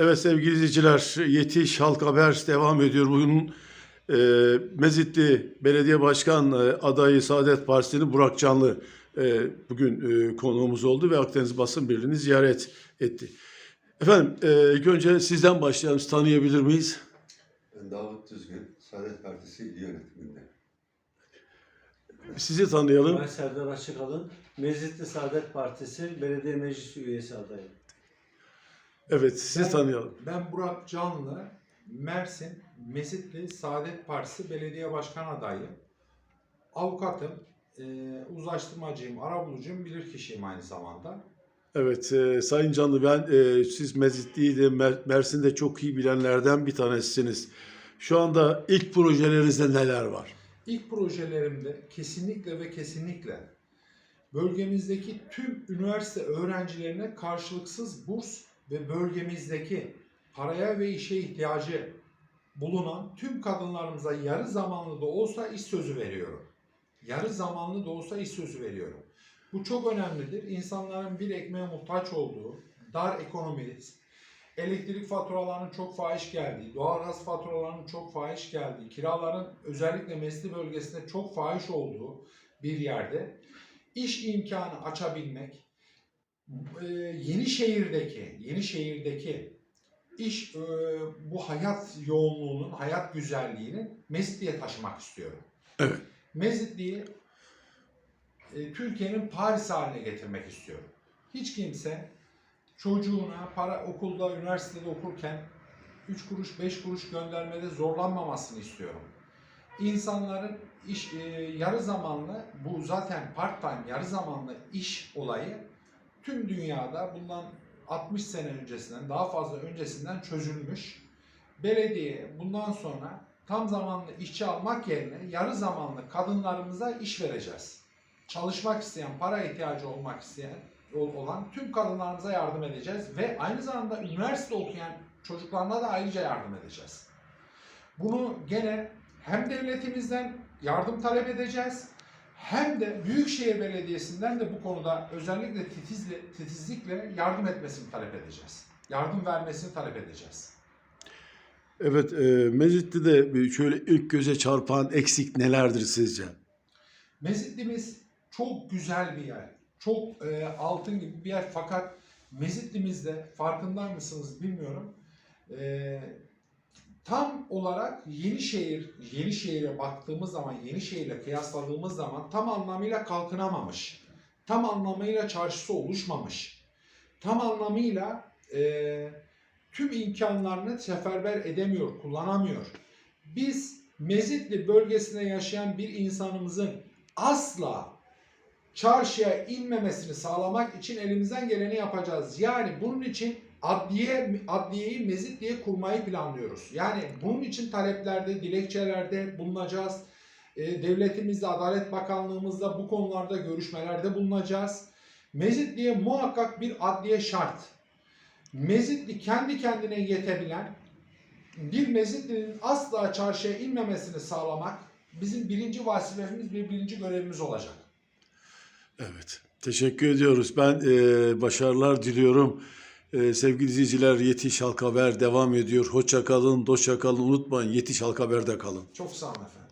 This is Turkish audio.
Evet sevgili izleyiciler, Yetiş Halk Haber devam ediyor. Bugün e, Mezitli Belediye Başkan e, adayı Saadet Partisi'nin Burak Canlı e, bugün e, konuğumuz oldu ve Akdeniz Basın Birliği'ni ziyaret etti. Efendim e, ilk önce sizden başlayalım. Tanıyabilir miyiz? Ben Davut Düzgün, Saadet Partisi İl Yönetiminde. Sizi tanıyalım. Ben Serdar Açıkalın, Mezitli Saadet Partisi Belediye Meclis Üyesi adayım. Evet sizi Ben- tanıyalım. Ben Burak Canlı, Mersin Mesitli Saadet Partisi Belediye Başkan adayı. Avukatım, e, uzlaştırmacıyım, arabulucuyum, bilirkişiyim aynı zamanda. Evet e, Sayın Canlı ben e, siz Mezitli'yi de Mer- Mersin'de çok iyi bilenlerden bir tanesiniz. Şu anda ilk projelerinizde neler var? İlk projelerimde kesinlikle ve kesinlikle bölgemizdeki tüm üniversite öğrencilerine karşılıksız burs ve bölgemizdeki paraya ve işe ihtiyacı bulunan tüm kadınlarımıza yarı zamanlı da olsa iş sözü veriyorum. Yarı zamanlı da olsa iş sözü veriyorum. Bu çok önemlidir. İnsanların bir ekmeğe muhtaç olduğu dar ekonomi, elektrik faturalarının çok fahiş geldiği, doğalgaz faturalarının çok fahiş geldiği, kiraların özellikle Mesli bölgesinde çok fahiş olduğu bir yerde iş imkanı açabilmek, e, yeni şehirdeki, yeni şehirdeki iş e, bu hayat yoğunluğunun, hayat güzelliğinin Mesli'ye taşımak istiyorum. Evet. Mezitli'yi e, Türkiye'nin Paris haline getirmek istiyorum. Hiç kimse çocuğuna para okulda, üniversitede okurken 3 kuruş, 5 kuruş göndermede zorlanmamasını istiyorum. İnsanların iş e, yarı zamanlı, bu zaten part time yarı zamanlı iş olayı tüm dünyada bundan 60 sene öncesinden, daha fazla öncesinden çözülmüş. Belediye bundan sonra tam zamanlı işçi almak yerine yarı zamanlı kadınlarımıza iş vereceğiz. Çalışmak isteyen, para ihtiyacı olmak isteyen ol- olan tüm kadınlarımıza yardım edeceğiz ve aynı zamanda üniversite okuyan çocuklarına da ayrıca yardım edeceğiz. Bunu gene hem devletimizden yardım talep edeceğiz hem de Büyükşehir Belediyesi'nden de bu konuda özellikle titizle, titizlikle yardım etmesini talep edeceğiz. Yardım vermesini talep edeceğiz. Evet e, Mezitli'de bir şöyle ilk göze çarpan eksik nelerdir sizce? Mezitli'miz çok güzel bir yer. Çok e, altın gibi bir yer fakat Mezitli'mizde farkında mısınız bilmiyorum. E, tam olarak Yenişehir, Yenişehir'e baktığımız zaman, Yenişehir'le kıyasladığımız zaman tam anlamıyla kalkınamamış. Tam anlamıyla çarşısı oluşmamış. Tam anlamıyla e, tüm imkanlarını seferber edemiyor, kullanamıyor. Biz Mezitli bölgesinde yaşayan bir insanımızın asla çarşıya inmemesini sağlamak için elimizden geleni yapacağız. Yani bunun için adliye adliyeyi mezit diye kurmayı planlıyoruz. Yani bunun için taleplerde, dilekçelerde bulunacağız. E, devletimizle, Adalet Bakanlığımızla bu konularda görüşmelerde bulunacağız. Mezitli'ye muhakkak bir adliye şart. Mezitli kendi kendine yetebilen bir Mezitli'nin asla çarşıya inmemesini sağlamak bizim birinci vazifemiz ve birinci görevimiz olacak. Evet. Teşekkür ediyoruz. Ben e, başarılar diliyorum. E, sevgili izleyiciler Yetiş Halk Haber devam ediyor. Hoşça kalın, doşça kalın. Unutmayın Yetiş Halk Haber'de kalın. Çok sağ olun efendim.